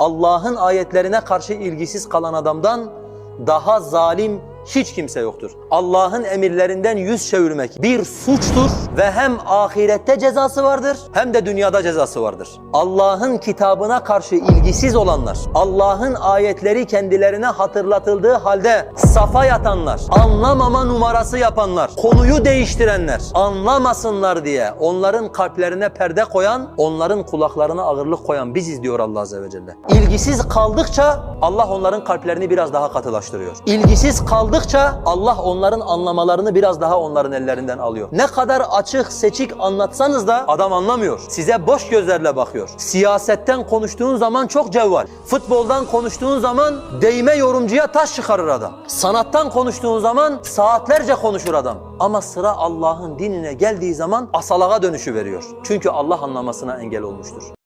Allah'ın ayetlerine karşı ilgisiz kalan adamdan daha zalim hiç kimse yoktur. Allah'ın emirlerinden yüz çevirmek bir suçtur ve hem ahirette cezası vardır hem de dünyada cezası vardır. Allah'ın kitabına karşı ilgisiz olanlar, Allah'ın ayetleri kendilerine hatırlatıldığı halde safa yatanlar, anlamama numarası yapanlar, konuyu değiştirenler, anlamasınlar diye onların kalplerine perde koyan, onların kulaklarına ağırlık koyan biziz diyor Allah Azze ve Celle. İlgisiz kaldıkça Allah onların kalplerini biraz daha katılaştırıyor. İlgisiz kaldıkça Allah onların anlamalarını biraz daha onların ellerinden alıyor. Ne kadar açık seçik anlatsanız da adam anlamıyor. Size boş gözlerle bakıyor. Siyasetten konuştuğun zaman çok cevval. Futboldan konuştuğun zaman değme yorumcuya taş çıkarır adam. Sanattan konuştuğun zaman saatlerce konuşur adam. Ama sıra Allah'ın dinine geldiği zaman asalağa dönüşü veriyor. Çünkü Allah anlamasına engel olmuştur.